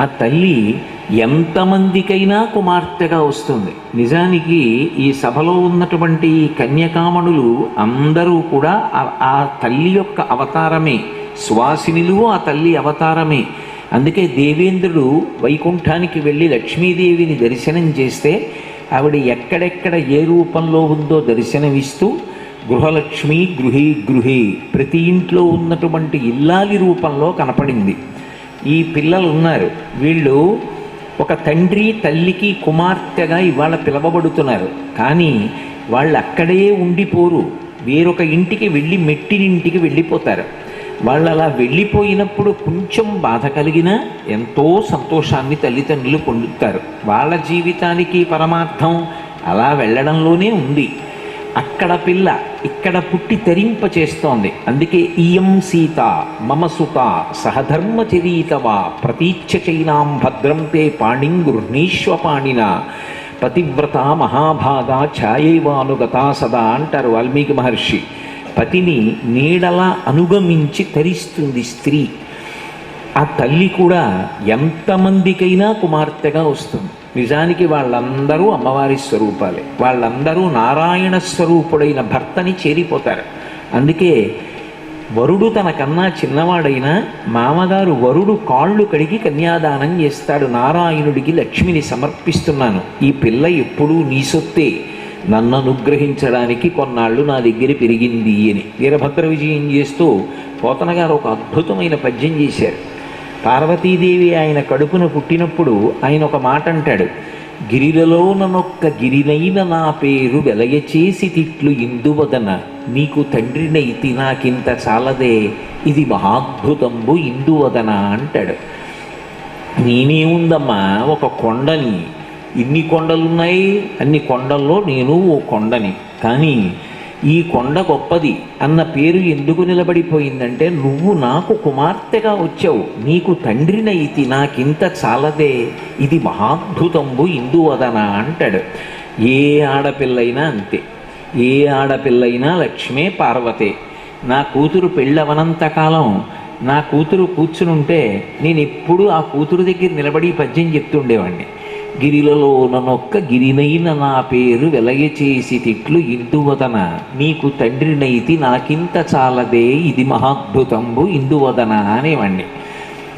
ఆ తల్లి ఎంతమందికైనా కుమార్తెగా వస్తుంది. నిజానికి ఈ సభలో ఉన్నటువంటి కన్యకామణులు అందరూ కూడా ఆ- తల్లి యొక్క అవతారమే. సువాసినులు ఆ తల్లి అవతారమే. అందుకే దేవేంద్రుడు వైకుంఠానికి వెళ్ళి లక్ష్మీదేవిని దర్శనం చేస్తే ఆవిడ ఎక్కడెక్కడ ఏ రూపంలో ఉందో దర్శనమిస్తూ గృహలక్ష్మి గృహీ గృహి ప్రతి ఇంట్లో ఉన్నటువంటి ఇల్లాలి రూపంలో కనపడింది. ఈ పిల్లలు ఉన్నారు. వీళ్ళు ఒక తండ్రి తల్లికి కుమార్తెగా ఇవాళ పిలవబడుతున్నారు. కానీ వాళ్ళు అక్కడే ఉండిపోరు. వేరొక ఇంటికి వెళ్ళి మెట్టినింటికి వెళ్ళిపోతారు. వాళ్ళు అలా వెళ్ళిపోయినప్పుడు కొంచెం బాధ కలిగినా ఎంతో సంతోషాన్ని తల్లిదండ్రులు పొందుతారు. వాళ్ళ జీవితానికి పరమార్థం అలా వెళ్ళడంలోనే ఉంది. అక్కడ పిల్ల ఇక్కడ పుట్టి తరింప చేస్తోంది. అందుకే ఇయం సీత మమ సుత సహధర్మచరీతవా ప్రతీచ్ఛ చైనాం భద్రం తే పాణిం గృహ్ణీష్వ పాణిన పతివ్రత మహాభాగా ఛాయైవానుగత సదా అంటారు వాల్మీకి మహర్షి. పతిని నీడలా అనుగమించి తరిస్తుంది స్త్రీ. ఆ తల్లి కూడా ఎంతమందికైనా కుమార్తెగా వస్తుంది. నిజానికి వాళ్ళందరూ అమ్మవారి స్వరూపాలే. వాళ్ళందరూ నారాయణ స్వరూపుడైన భర్తని చేరిపోతారు. అందుకే వరుడు తనకన్నా చిన్నవాడైనా మామగారు వరుడు కాళ్ళు కడిగి కన్యాదానం చేస్తాడు. నారాయణుడికి లక్ష్మిని సమర్పిస్తున్నాను. ఈ పిల్ల ఎప్పుడూ నీ సొత్తే. నన్ను అనుగ్రహించడానికి కొన్నాళ్ళు నా దగ్గర పెరిగింది అని. వీరభద్ర విజయం చేస్తూ పోతన గారు ఒక అద్భుతమైన పద్యం చేశారు. పార్వతీదేవి ఆయన కడుపున పుట్టినప్పుడు ఆయన ఒక మాట అంటాడు గిరిలలో ననొక్క గిరినైన నా పేరు వెలయచేసి తిట్లు ఇందువదన. నీకు తండ్రినైతి నాకింత చాలదే. ఇది మహాద్భుతంబు ఇందువదన అంటాడు. నేనేముందమ్మా? ఒక కొండని. ఇన్ని కొండలున్నాయి. అన్ని కొండల్లో నేను ఓ కొండని. కానీ ఈ కొండ గొప్పది అన్న పేరు ఎందుకు నిలబడిపోయిందంటే నువ్వు నాకు కుమార్తెగా వచ్చావు. నీకు తండ్రినైతి నాకింత చాలదే. ఇది మహాద్భుతంబు ఇందువదన అంటాడు. ఏ ఆడపిల్లైనా అంతే. ఏ ఆడపిల్లైనా లక్ష్మే పార్వతే. నా కూతురు పెళ్ళవనంతకాలం నా కూతురు కూర్చునుంటే నేను ఎప్పుడూ ఆ కూతురు దగ్గర నిలబడి పద్యం చెప్తుండేవాడిని గిరిలలో నొక్క గిరినైన నా పేరు వెలయచేసి తిట్లు ఇందువదన నీకు తండ్రినైతి నాకింత చాలదే ఇది మహాద్భుతంబు ఇందువదన అనేవాణ్ణి.